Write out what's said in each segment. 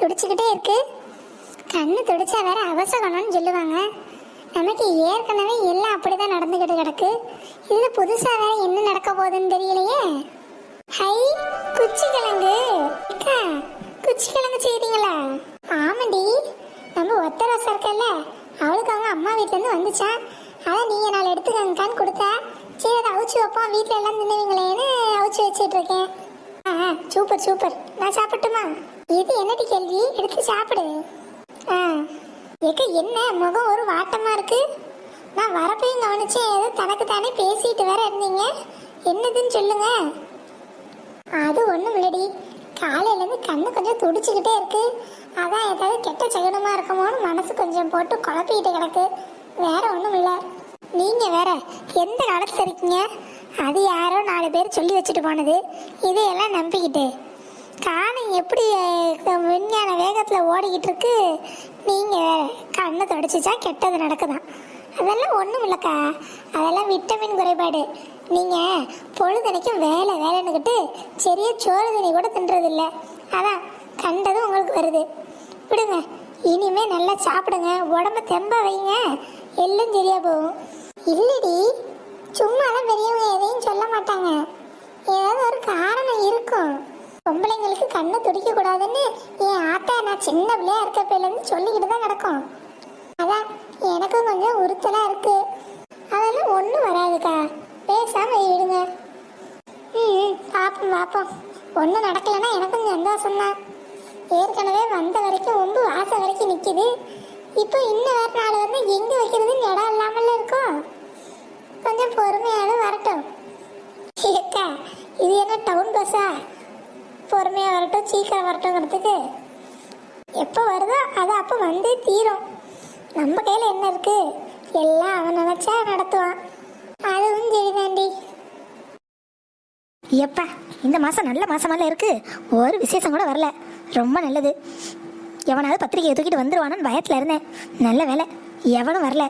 துடிச்சுக்கிட்டே இருக்கு. கண்ணு துடிச்சா வேற அவசகணும்னு சொல்லுவாங்க. நமக்கு ஏற்கனவே எல்லாம் அப்படிதான் நடந்துகிட்டு கிடக்கு. இதுல புதுசா வேற என்ன நடக்க போகுதுன்னு தெரியலையே. ஹை குச்சி கிழங்கு. அக்கா குச்சி கிழங்கு செய்றீங்களா? ஆமாண்டி நம்ம ஒத்த ரோசா இருக்கல்ல அவளுக்கு அவங்க அம்மா வீட்ல இருந்து வந்துச்சா? அதான் நீங்க நாலு எடுத்துக்கங்கக்கான்னு கொடுத்தா சரி அதை அவிச்சு வைப்போம் வீட்டில் எல்லாம் தின்னுவீங்களேன்னு அவிச்சு வச்சிட்டு இருக்கேன். Super super. நான் சாப்பிட்டுமா இது என்னடி கேள்வி? எடுத்து சாப்பிடு. ஆ. ஏக்க என்ன? முகம் ஒரு வாட்டமா இருக்கு? நான் வரப்பையும் கவனிச்சேன். ஏதோ தனக்கு தானே பேசிட்டு வேற இருந்தீங்க. என்னதுன்னு சொல்லுங்க. அது ஒண்ணும் இல்லடி. காலையில இருந்து கண்ணு கொஞ்சம் துடிச்சுக்கிட்டே இருக்கு. அதான் ஏதாவது கெட்ட சகுனமா இருக்குமோன்னு மனசு கொஞ்சம் போட்டு குழப்பிக்கிட்டு கிடக்கு. வேற ஒண்ணும் இல்ல. நீங்க வேற எந்த காலத்துல இருக்கீங்க? அது யாரோ நாலு பேர் சொல்லி வச்சுட்டு போனது. இதையெல்லாம் நம்பிக்கிட்டு. காணம் எப்படி விஞ்ஞான வேகத்தில் ஓடிக்கிட்டு இருக்கு நீங்கள் கண்ணை தொடச்சிச்சா கெட்டது நடக்குதான். அதெல்லாம் ஒன்றும் இல்லைக்கா. அதெல்லாம் விட்டமின் குறைபாடு. நீங்கள் பொழுதனைக்கும் வேலை வேலைன்னுக்கிட்டு சரியா சோறு தண்ணி கூட தின்றதில்ல. அதான் கண்டதும் உங்களுக்கு வருது. விடுங்க இனிமே நல்லா சாப்பிடுங்க. உடம்பு தெம்ப வைங்க. எல்லாம் சரியா போகும். இல்லடி சும்மாலாம் பெரியவங்க எதையும் சொல்ல மாட்டாங்க. ஏதாவது ஒரு காரணம் இருக்கும். பொம்பளைங்களுக்கு கண்ணை துடிக்க கூடாதுன்னு என் ஆத்தா நான் சின்ன பிள்ளையா இருக்கப்பேலேருந்து சொல்லிக்கிட்டு தான் கிடக்கும். அதான் எனக்கும் கொஞ்சம் உறுத்தலா இருக்கு. அதெல்லாம் ஒன்றும் வராதுக்கா. பேசாம விடுங்க ம் பார்ப்போம் பார்ப்போம் ஒன்றும் நடக்கலைன்னா எனக்கும் சந்தோஷம் தான் ஏற்கனவே வந்த வரைக்கும் ஒம்பு வாசல் வரைக்கும் நிற்கிது இப்போ இன்னும் வேறு நாள் வந்து எங்கே வைக்கிறதுன்னு இடம் இல்லாமல் இருக்கும் கொஞ்சம் பொறுமையாக வரட்டும். ஏக்கா இது என்ன டவுன் பஸ்ஸா பொறுமையாக வரட்டும் சீக்கிரம் வரட்டுங்கிறதுக்கு எப்போ வருதோ அது அப்போ வந்து தீரும். நம்ம கையில் என்ன இருக்கு? எல்லாம் அவன் நினச்சா நடத்துவான். அதுவும் சரிதாண்டி. எப்பா இந்த மாதம் நல்ல மாதமெல்லாம் இருக்குது ஒரு விசேஷம் கூட வரல. ரொம்ப நல்லது. எவனாவது பத்திரிக்கையை தூக்கிட்டு வந்துருவானு பயத்தில் இருந்தேன். நல்ல வேலை. எவனும் வரல.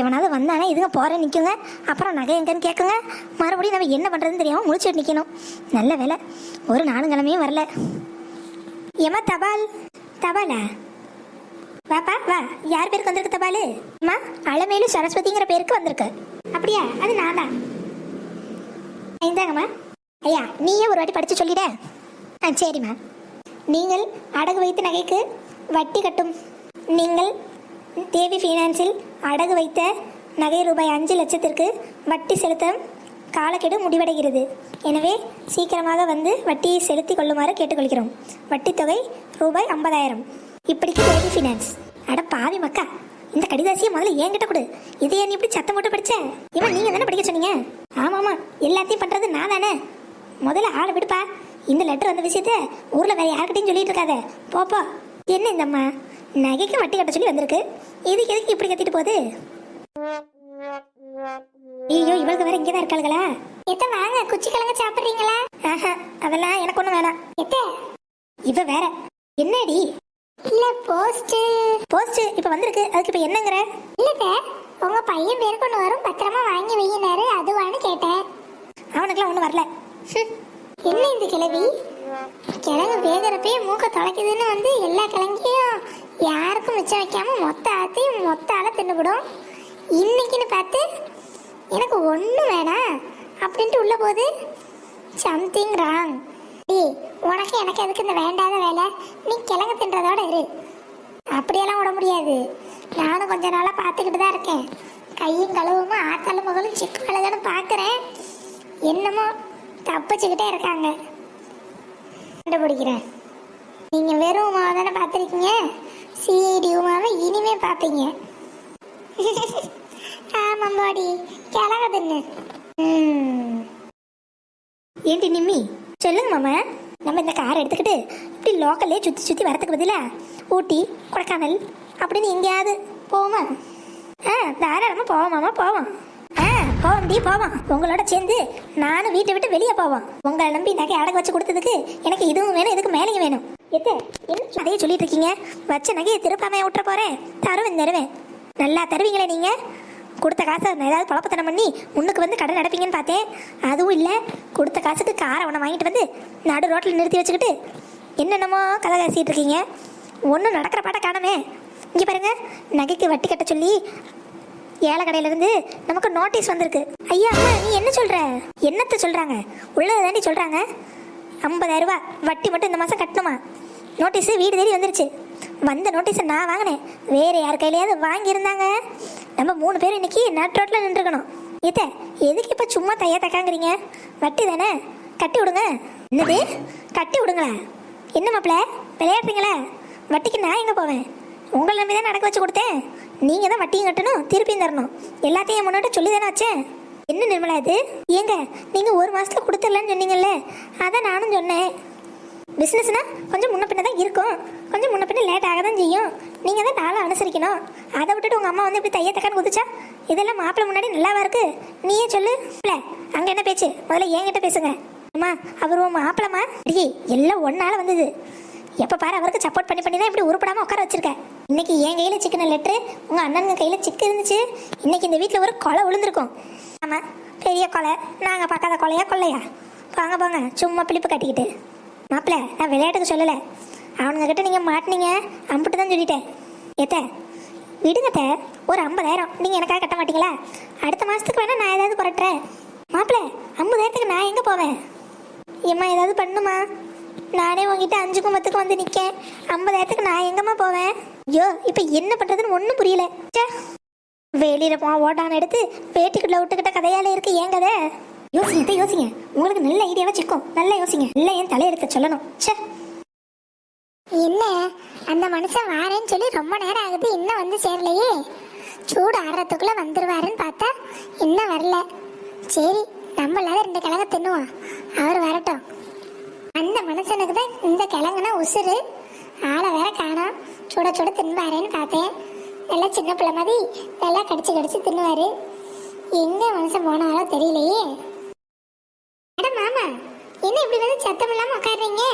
எவனாவது வந்தானே இதுங்க போகிறேன் நிற்குங்க அப்புறம் நகை எங்கன்னு கேட்குங்க மறுபடியும் நம்ம என்ன பண்ணுறதுன்னு தெரியாமல் முடிச்சுட்டு நிற்கணும் நல்ல வேலை. ஒரு நானும் கிழமையும் வரல. ஏமா தபால்? தபாலா? வாப்பா வா. யார் பேருக்கு வந்திருக்கு தபாலு? அம்மா அலமேலு சரஸ்வதிங்கிற பேருக்கு வந்திருக்கு. அப்படியா? அது நான் தான். இந்தாங்கம்மா. ஐயா நீயே ஒரு வாட்டி படித்து சொல்லிட. ஆ சரிம்மா. நீங்கள் அடகு வைத்து நகைக்கு வட்டி கட்டும். நீங்கள் தேவி ஃபைனான்ஸில் அடகு வைத்த நகை ரூபாய் அஞ்சு லட்சத்திற்கு வட்டி செலுத்த காலக்கெடு முடிவடைகிறது. எனவே சீக்கிரமாக வந்து வட்டியை செலுத்திக் கொள்ளுமாறு கேட்டுக்கொள்கிறோம். வட்டித் தொகை ரூபாய் ஐம்பதாயிரம். இப்படிக்கு தேவி ஃபினான்ஸ் அட பாவி மக்கா இந்த கடிதாசியை முதல்ல என்கிட்ட கொடு. இதை நீ இப்படி சத்தம் போட்டு படிச்ச? இவன் நீங்க தானே படிக்க சொன்னீங்க? ஆமா ஆமா எல்லாத்தையும் பண்றது நான் தானே. முதல்ல ஆளை விடுப்பா. இந்த லெட்டர் வந்த விஷயத்த ஊர்ல வேற யார்கிட்டயும் சொல்லிட்டு இருக்காத. போப்போ என்ன இந்த அம்மா நகைக்கு வட்டி கட்ட சொல்லி வந்திருக்கு. இதுக்கு எதுக்கு இப்படி கத்திட்டு போகுது? ஐயோ இவளுக்கு வேற இங்கதான் இருக்காளுங்களா எத்த வாங்க குச்சி கிழங்கு சாப்பிட்றீங்களா? ஆஹா அதெல்லாம் எனக்கு ஒண்ணும் வேணாம். எத்த? இவ வேற. என்னடி? இல்ல போஸ்ட் போஸ்ட் இப்ப வந்திருக்கு. அதுக்கு இப்ப என்னங்கிற? இல்லத்த உங்க பையன் பேர் கொண்டு வரும். பத்திரமா வாங்கி வையினாரு. அதுவான்னு கேட்டேன். அவனுக்குலாம் ஒண்ணும் வரல. என்ன இந்த கிழவி? கிழங்கு வேகிறப்பயே மூக்க தொலைக்குதுன்னு வந்து எல்லா கிழங்கையும் யாருக்கும் மிச்சம் வைக்காம மொத்த ஆத்தையும் மொத்த ஆள தின்னுபிடும். இன்னைக்குன்னு பார்த்து எனக்கு ஒன்றும் வேணாம் அப்படின்ட்டு உள்ள போகுது. சம்திங் ராங் ஏய் உனக்கு எனக்கு எதுக்கு இந்த வேண்டாத வேலை? நீ கிழங்கு தின்றதோட இரு. அப்படியெல்லாம் விட முடியாது. நானும் கொஞ்ச நாளாக பார்த்துக்கிட்டு தான் இருக்கேன். கையும் கழுவுமா ஆத்தாலும் மகளும் சிக்கு அழகான்னு பார்க்குறேன். என்னமோ தப்பிச்சுக்கிட்டே இருக்காங்க. கண்டுபிடிக்கிறேன். நீங்கள் வெறும் உமாவை தானே பார்த்துருக்கீங்க? சிஐடி உமாவை இனிமே பார்ப்பீங்க. ஆமாம் பாடி கிழங்க தின்னு. ஏண்டி நிம்மி சொல்லுங்க மாமா. நம்ம இந்த கார் எடுத்துக்கிட்டு இப்படி லோக்கல்லே சுற்றி சுற்றி வரத்துக்கு பதிலா ஊட்டி கொடைக்கானல் அப்படின்னு எங்கேயாவது போவோமா? ஆ தாராளமாக போவோம் மாமா போவோம். போவோம் டி போவோம். உங்களோட சேர்ந்து நானும் வீட்டை விட்டு வெளியே போவோம். உங்களை நம்பி நகை அடகு வச்சு கொடுத்ததுக்கு எனக்கு இதுவும் வேணும் இதுக்கு மேலேயும் வேணும். எத்த என்ன நகையை சொல்லிட்டு இருக்கீங்க? வச்ச நகையை திருப்பாமைய விட்டுற போறேன். தருவேன் தருவேன். நல்லா தருவீங்களே நீங்க? கொடுத்த காசை ஏதாவது பழப்பத்தனம் பண்ணி முன்னுக்கு வந்து கடன் நடப்பீங்கன்னு பார்த்தேன். அதுவும் இல்லை கொடுத்த காசுக்கு காரை ஒன்று வாங்கிட்டு வந்து நடு ரோட்டில் நிறுத்தி வச்சுக்கிட்டு என்னென்னமோ கதை பேசிட்டு இருக்கீங்க. ஒன்றும் நடக்கிற பாட்டை காணமே. இங்கே பாருங்க நகைக்கு வட்டி கட்ட சொல்லி ஏழை கடையிலேருந்து நமக்கு நோட்டீஸ் வந்திருக்கு. ஐயா அம்மா நீ என்ன சொல்ற? என்னத்தை சொல்றாங்க? உள்ளதை தாண்டி சொல்றாங்க. ஐம்பதாயிரம் ரூபாய் வட்டி மட்டும் இந்த மாதம் கட்டணுமா? நோட்டீஸு வீடு தேடி வந்துருச்சு. வந்த நோட்டீஸை நான் வாங்கினேன். வேற யார் கையிலையாவது வாங்கியிருந்தாங்க. நம்ம மூணு பேரும் இன்னைக்கு நட் ரோட்டில் நின்றுக்கணும் இத எதுக்கு இப்போ சும்மா தையா தக்காங்கிறீங்க? வட்டி தானே? கட்டி விடுங்க. என்னது? கட்டி விடுங்களா? என்ன மாப்பிள்ள விளையாடுறீங்களா? வட்டிக்கு நான் எங்கே போவேன்? உங்களை நம்பி தான் நடக்க வச்சு கொடுத்தேன். நீங்கள் தான் வட்டியும் கட்டணும் திருப்பியும் தரணும். எல்லாத்தையும் முன்னாடி சொல்லி தானே வச்சேன் என்ன நிர்மலா இது? ஏங்க நீங்கள் ஒரு மாதத்தில் கொடுத்துடலான்னு சொன்னீங்கல்ல? அதான் நானும் சொன்னேன். பிஸ்னஸ்னா கொஞ்சம் முன்ன பின்ன தான் இருக்கும். கொஞ்சம் முன்ன பின்ன லேட் ஆக தான் செய்யும். நீங்கள் தான் நாளை அனுசரிக்கணும். அதை விட்டுட்டு உங்கள் அம்மா வந்து இப்படி தைய தக்கான்னு குதிச்சா? இதெல்லாம் மாப்பிள்ளை முன்னாடி நல்லாவா இருக்கு? நீயே சொல்லு. இல்லை அங்கே என்ன பேச்சு? முதல்ல என்கிட்ட பேசுங்க. அம்மா அவர் உன் மாப்பிளமா அடி எல்லாம் ஒன்னால வந்தது. எப்போ பாரு அவருக்கு சப்போர்ட் பண்ணி பண்ணி தான் இப்படி உருப்படாமல் உட்கார வச்சிருக்கேன் இன்னைக்கு என் கையில் சிக்கன லெட்ரு உங்கள் அண்ணனுங்க கையில் சிக்கு இருந்துச்சு. இன்னைக்கு இந்த வீட்டில் ஒரு கொலை விழுந்திருக்கும். ஆமாம் பெரிய கொலை. நாங்கள் பார்க்காத கொலையா கொள்ளையா? போங்க போங்க. சும்மா பிளிப்பு கட்டிக்கிட்டு. மாப்பிள்ள நான் விளையாட்டுக்கு சொல்லலை. அவனுங்க கிட்ட நீங்கள் மாட்டினீங்க அம்பிட்டு தான் சொல்லிட்டேன். ஏத்த விடுங்கத்த ஒரு ஐம்பதாயிரம். நீங்கள் எனக்காக கட்ட மாட்டீங்களா? அடுத்த மாதத்துக்கு வேணால் நான் ஏதாவது புரட்டுறேன். மாப்பிள்ள ஐம்பதாயிரத்துக்கு நான் எங்கே போவேன்? ஏம்மா ஏதாவது பண்ணுமா? நானே உங்ககிட்ட அஞ்சுக்கும் பத்துக்கும் வந்து நிற்கேன் ஐம்பதாயிரத்துக்கு நான் எங்கம்மா போவேன்? ஐயோ இப்போ என்ன பண்ணுறதுன்னு ஒன்றும் புரியல. ச்சே. வெளியில போ ஓட்டான எடுத்து பேட்டிக்குள்ள விட்டுக்கிட்ட கதையால இருக்கு ஏன் கதை? யோசிங்க இதை யோசிங்க. உங்களுக்கு நல்ல ஐடியாவா சிக்கும் நல்லா யோசிங்க. நல்லா என் தலையெடுத்த சொல்லணும். ச்சே. என்ன? அந்த மனுஷன் வாரேன்னு சொல்லி ரொம்ப நேரம் ஆகுது இன்னும் வந்து சேரலையே. சூடு ஆடுறதுக்குள்ள வந்துருவாருன்னு பார்த்தா இன்னும் வரல. சரி நம்மளால ரெண்டு கிழங்க தின்னுவோம். அவர் வரட்டும். அந்த மனுஷனுக்கு தான் இந்த கிழங்குனா உசுறு. ஆளை வேற காணோம். சுட சுட தின்பாரேன்னு பார்த்தேன். நல்லா சின்ன பிள்ளை மாதிரி நல்லா கடிச்சு கடிச்சு தின்னுவாரு. எங்க மனுஷன் போனாலோ தெரியலையே. அட மாமா என்ன இப்படி வந்து சத்தம் இல்லாம உட்காடுறீங்க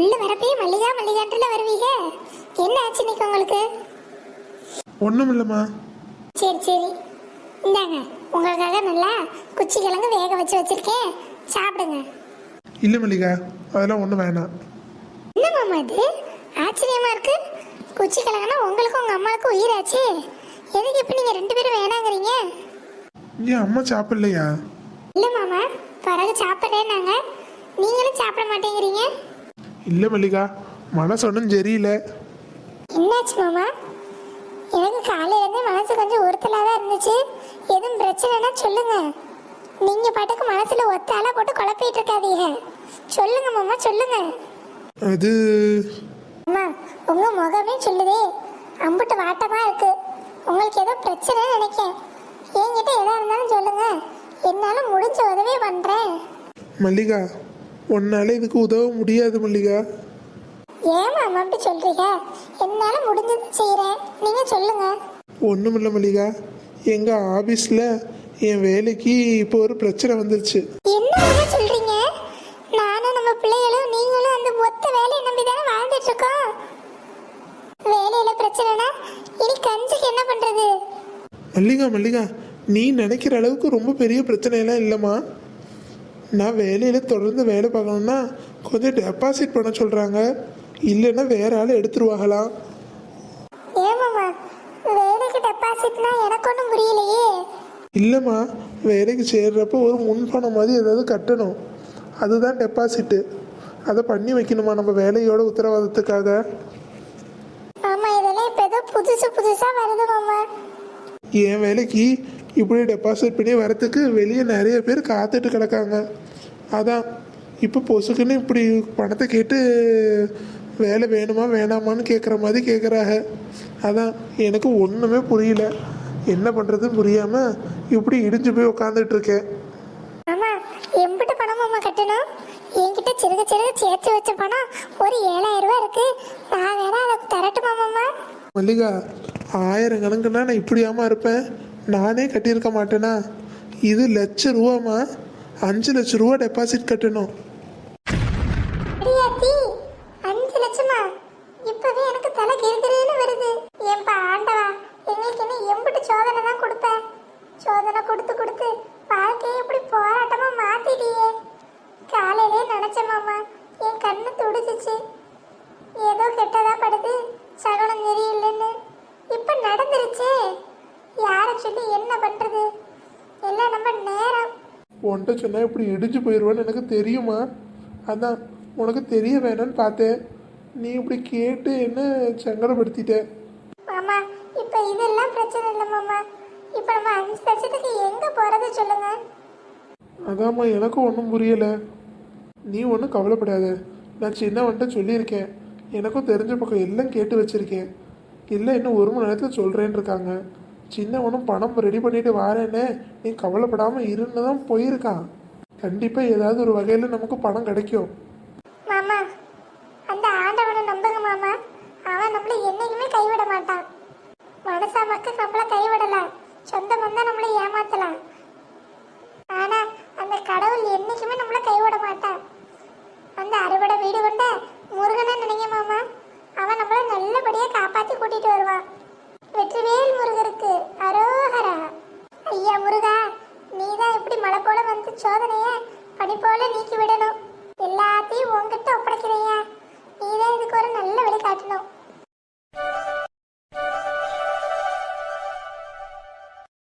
உள்ள வரப்பே மல்லிகா மல்லிகான்ட்டுல வருவீங்க. என்ன ஆச்சு இன்னைக்கு உங்களுக்கு? ஒன்றும் இல்லைம்மா சரி சரி. இந்தாங்க. உங்களுக்காக நல்லா குச்சி கிழங்கு வேக வச்சு வச்சிருக்கேன். சாப்பிடுங்க. இல்லை மல்லிகா அதெல்லாம் ஒன்றும் வேணாம். என்ன மாமா இது ஆச்சரியமா இருக்கு. குச்சி கிழங்குனா உங்களுக்கும் உங்க அம்மாவுக்கும் உயிராச்சு. எதுக்கு இப்ப நீங்க ரெண்டு பேரும் வேணாங்கிறீங்க? ஏன் அம்மா சாப்பிடலையா? இல்ல மாமா பிறகு சாப்பிட்றேன்னாங்க. நீங்களும் சாப்பிட மாட்டேங்கிறீங்க? இல்லை மல்லிகா மனசு ஒன்றும் சரியில்லை. என்னாச்சு மாமா? எனக்கு காலையில இருந்து மனசு கொஞ்சம் உறுத்தலா தான் இருந்துச்சு. எதுவும் பிரச்சனைனா சொல்லுங்க. நீங்க பாட்டுக்கு மனசுல ஒத்தால போட்டு குழப்பிட்டு இருக்காதீங்க. சொல்லுங்க மாமா சொல்லுங்க. அது அம்மா உங்க முகமே சொல்லுதே. அம்புட்டு வாட்டமா இருக்கு. உங்களுக்கு ஏதோ பிரச்சனை நினைக்கேன். என்கிட்ட எதா இருந்தாலும் சொல்லுங்க. என்னால முடிஞ்ச உதவி பண்றேன். மல்லிகா உன்னால இதுக்கு உதவ முடியாது மல்லிகா. ஏன் மாமா அப்படி சொல்றீங்க? என்னால முடிஞ்சது செய்யறேன் நீங்க சொல்லுங்க. ஒன்றும் இல்லை மல்லிகா. எங்கள் ஆஃபீஸில் என் வேலைக்கு இப்போ ஒரு பிரச்சனை வந்துருச்சு. என்ன சொல்றீங்க? நானும் நம்ம பிள்ளைகளும் நீங்களும் அந்த மொத்த வேலையை நம்பி தானே வாழ்ந்துட்டு இருக்கோம் வேலையில பிரச்சனைனா இனி கஞ்சிக்கு என்ன பண்றது? மல்லிகா மல்லிகா நீ நினைக்கிற அளவுக்கு ரொம்ப பெரிய பிரச்சனையெல்லாம் இல்லைம்மா. நான் வேலையில் தொடர்ந்து வேலை பார்க்கணுன்னா கொஞ்சம் டெபாசிட் பண்ண சொல்கிறாங்க இல்லைன்னா வேற ஆள் எடுத்துருவாங்களாம் ஏன் மாமா வேலைக்கு டெபாசிட்னா எனக்கு ஒன்றும் புரியலையே இல்லைம்மா வேலைக்கு சேர்றப்போ ஒரு முன்பணம் மாதிரி ஏதாவது கட்டணும். அதுதான் டெபாசிட்டு அதை பண்ணி வைக்கணுமா நம்ம வேலையோட உத்தரவாதத்துக்காக? ஆமா இதெல்லாம் இப்ப ஏதோ புதுசு புதுசா வருது மாமா. என் வேலைக்கு இப்படி டெபாசிட் பண்ணி வரத்துக்கு வெளியே நிறைய பேர் காத்துட்டு கிடக்காங்க. அதான் இப்போ பொசுக்குன்னு இப்படி பணத்தை கேட்டு வேலை வேணுமா வேணாமான்னு கேட்குற மாதிரி கேட்குறாங்க அதான் எனக்கு ஒன்றுமே புரியல. என்ன பண்ணுறதுன்னு புரியாமல் இப்படி இடிஞ்சு போய் உட்காந்துட்டு இருக்கேன். ஆமா எம்பிட்டு பணம் மாமா கட்டணும். என்கிட்ட சிறுக சிறுக சேர்த்து வச்ச பணம் ஒரு ஏழாயிரம் ரூபாய் இருக்கு. நான் வேணா அதை தரட்டுமா மாமா? மல்லிகா ஆயிரம் கணக்குன்னா நான் இப்படியாம இருப்பேன். நானே கட்டியிருக்க மாட்டேனா? இது லட்ச ரூபாம்மா. அஞ்சு லட்ச ரூபா டெபாசிட் கட்டணும். மாமா என் கண்ணு துடிச்சிச்சு. ஏதோ கெட்டதா படுது சகனம் சரியில்லைன்னு இப்ப நடந்துருச்சு. யார சொல்லி என்ன பண்றது? எல்லாம் நம்ம நேரம். உன்கிட்ட சொன்னால் இப்படி இடிஞ்சு போயிடுவேன்னு எனக்கு தெரியுமா? அதான் உனக்கு தெரிய வேணும்னு பார்த்தேன். நீ இப்படி கேட்டு என்ன சங்கடப்படுத்திட்ட? மாமா இப்போ இதெல்லாம் பிரச்சனை இல்லை மாமா. இப்போ நம்ம அஞ்சு லட்சத்துக்கு எங்கே போகிறது சொல்லுங்க. அதாம்மா எனக்கும் ஒன்றும் புரியலை. நீ ஒன்றும் கவலைப்படாத. நான் சின்னவன்ட்ட சொல்லியிருக்கேன். எனக்கும் தெரிஞ்ச பக்கம் எல்லாம் கேட்டு வச்சுருக்கேன். இல்லை இன்னும் ஒரு மணி நேரத்தில் சொல்கிறேன்னு இருக்காங்க. சின்னவனும் பணம் ரெடி பண்ணிட்டு வாரேனே. நீ கவலைப்படாமல் இருந்து தான் போயிருக்கான். கண்டிப்பாக ஏதாவது ஒரு வகையில் நமக்கு பணம் கிடைக்கும். மாமா